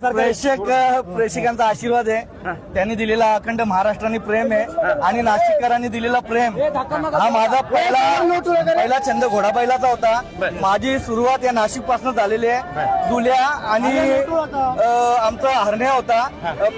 प्रेक्षक प्रेक्षकांचा आशीर्वाद आहे. त्यांनी दिलेला अखंड महाराष्ट्राने प्रेम आहे आणि नाशिककरांनी दिलेला प्रेम. हा माझा पहिला पहिला छंद घोडाबैलाचा होता. माझी सुरुवात या नाशिकपासून झालेली आहे. दुल्या आणि आमचा हरण्या होता.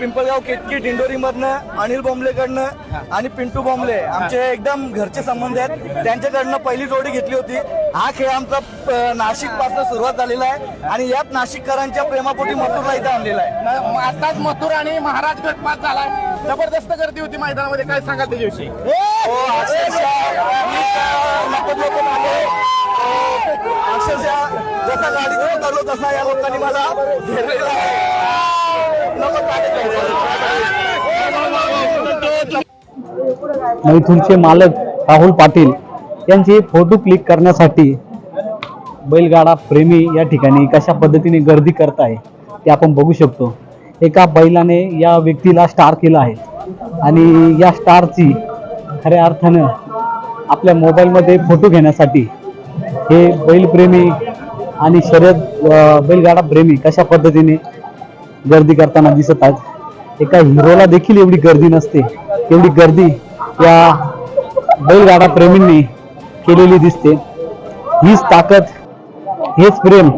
पिंपळगाव केतकी दिंडोरी मधनं अनिल बोंबलेकडनं आणि पिंटू बोंबले. आमचे एकदम घरचे संबंध आहेत. त्यांच्याकडनं पहिली जोडी घेतली होती. हा खेळ आमचा नाशिकपासून सुरुवात झालेला आहे. आणि यात नाशिककरांच्या प्रेमापोटी मथुरला इथं आणलेला आहे. आताच मथुर आणि महाराज गट पास झालाय. जबरदस्त गर्दी होती मैदानामध्ये. काय सांगाल त्याच्याविषयी? हो अक्षरशः जसा तसा या लोकांनी मला घेरलेला मैथूनचे मालक राहुल पाटील यांचे फोटो क्लिक करण्यासाठी बैलगाडा प्रेमी या ठिकाणी कशा पद्धतीने गर्दी करत आहे ते आपण बघू शकतो. एका बैलाने या व्यक्तीला स्टार केला आहे. आणि या स्टारची खऱ्या अर्थानं आपल्या मोबाईलमध्ये फोटो घेण्यासाठी हे बैलप्रेमी आणि शर्यत बैलगाडा प्रेमी कशा पद्धतीने गर्दी करताना दिसत आहेत. एका हिरोला देखील एवढी गर्दी नसते. एवढी गर्दी या बैलगाडा प्रेमींनी केलेली दिसते. हीच ताकद हेच प्रेम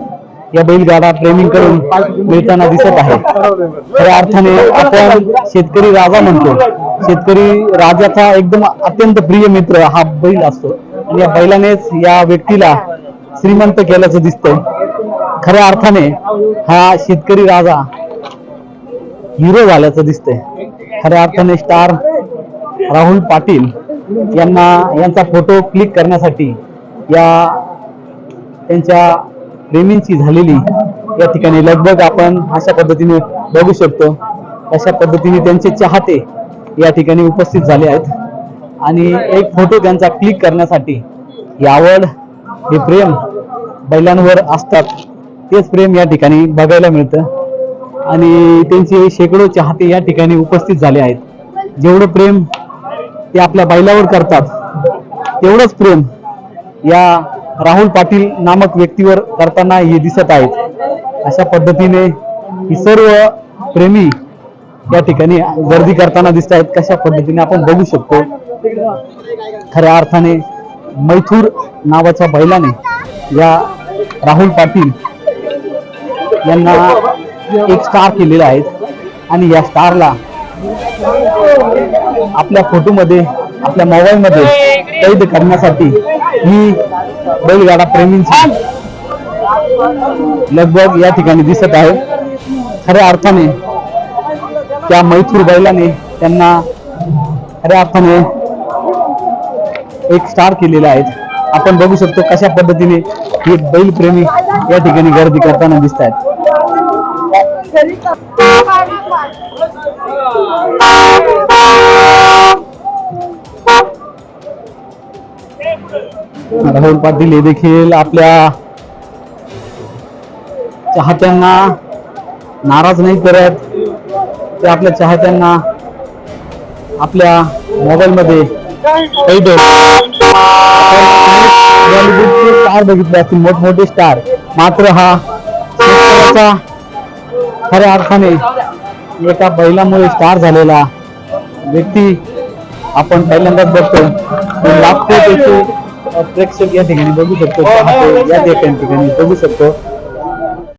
या बैलगाडा प्रेमींकडून मिळताना दिसत आहे. खऱ्या अर्थाने आपण शेतकरी राजा म्हणतो. शेतकरी राजाचा एकदम अत्यंत प्रिय मित्र हा बैल असतो. आणि या बैलानेच या व्यक्तीला श्रीमंत केल्याचं दिसतंय. खऱ्या अर्थाने हा शेतकरी राजा हिरो झाल्याचं दिसतंय. खऱ्या अर्थाने स्टार राहुल पाटील यांना यांचा फोटो क्लिक करण्यासाठी या त्यांच्या प्रेमींची झालेली या ठिकाणी लगबग आपण अशा पद्धतीने बघू शकतो. अशा पद्धतीने त्यांचे चाहते या ठिकाणी उपस्थित झाले आहेत. आणि एक फोटो त्यांचा क्लिक करण्यासाठी ही आवड हे प्रेम बैलांवर असतात. तेच प्रेम या ठिकाणी बघायला मिळतं. आणि त्यांचे शेकडो चाहते या ठिकाणी उपस्थित झाले आहेत. जेवढं प्रेम ते आपल्या बैलावर करतात तेवढंच प्रेम या राहुल पाटील नामक व्यक्तीवर करताना हे दिसत आहेत. अशा पद्धतीने ही सर्व प्रेमी या ठिकाणी गर्दी करताना दिसत आहेत. कशा पद्धतीने आपण बघू शकतो? खऱ्या अर्थाने मैथूर नावाच्या बैलाने या राहुल पाटील यांना एक स्टार केलेला आहे. आणि या स्टारला आपल्या फोटोमध्ये आपल्या मोबाईलमध्ये कैद करण्यासाठी ही बैलगाडा प्रेमींची लगबग या ठिकाणी दिसत आहे. खऱ्या अर्थाने त्या मैथूर बैलाने त्यांना खऱ्या अर्थाने एक स्टार केलेले आहेत. आपण बघू शकतो कशा पद्धतीने हे बैलप्रेमी या ठिकाणी गर्दी करताना दिसत आहेत. राहुल पाटील हे देखील आपल्या चाहत्यांना. नाराज नाही करत. ते आपल्या चाहत्यांना आपल्या मोबाईलमध्ये स्टार बघितले असतील मोठमोठे स्टार. मात्र हा शेतकऱ्याचा खऱ्या अर्थाने एका बैलामुळे स्टार झालेला व्यक्ती आपण पहिल्यांदाच बघतो लाखो त्याचे प्रेक्षक या ठिकाणी बघू शकतो. या ठिकाणी बघू शकतो.